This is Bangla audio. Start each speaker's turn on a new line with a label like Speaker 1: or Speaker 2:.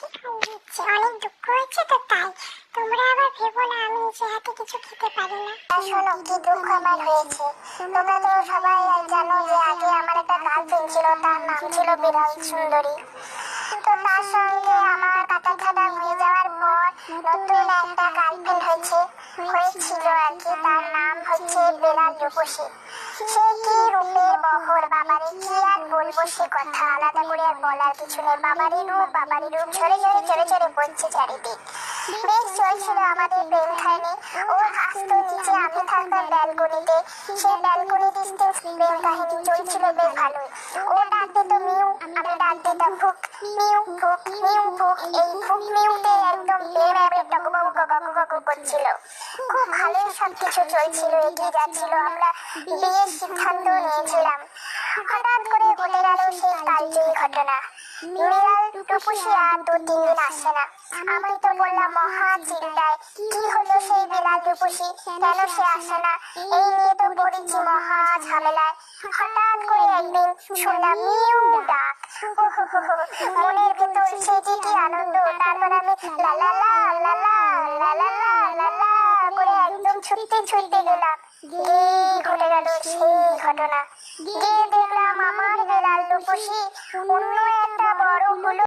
Speaker 1: তোমাকে খাইয়ে দিচ্ছি অনেক দুঃখ হচ্ছে তো তাই। তোমরা আবার ভেবো না, আমি নিজে হাতে কিছু খেতে পারি না। শোনো, কি দুঃখ আমার হয়েছে। তোমরা তো সবাই জানো যে আগে আমার একটা গার্লফ্রেন্ড ছিল, তার নাম ছিল বিড়াল সুন্দরী। তো তার সঙ্গে আমার কাটা খাটা হয়ে যাওয়ার পর নতুন একটা গার্লফ্রেন্ড হয়েছে, হয়েছিল আর কি, তার নাম হচ্ছে বেলাল রূপসী। সে কি রূপের বহর বাবারে কি আর বলব সে কথা? আলাদা রূপ রূপ চলছিল বেশ ভালোই। ও ডাক দিত মিউ, আমি একদম খুব ভালোই সব কিছু চলছিল, এগিয়ে যাচ্ছিল। আমরা বিয়ের সিদ্ধান্ত নিয়েছিলাম। হঠাৎ করে ঘটে গেল সেই কালজয়ী ঘটনা। আর দু তিন দিন আসে না। আমি তো বললাম, মহা চিন্তায়, কি হলো সেই কেন সে আসে না? এই নিয়ে তো পড়েছি মহা ঝামেলায়। হঠাৎ করে একদিন শুনলাম মিউ ডাক। মনের ভেতর সে যে কি আনন্দ তারপর আমি লা লা লা লা লা লা লা লা লা লা করে একদম ছুটতে ছুটতে গেলাম গিয়ে ঘটে গেল সেই ঘটনা। গিয়ে দেখলাম আমার বেলাল রূপসী অন্য একটা বড় হলো।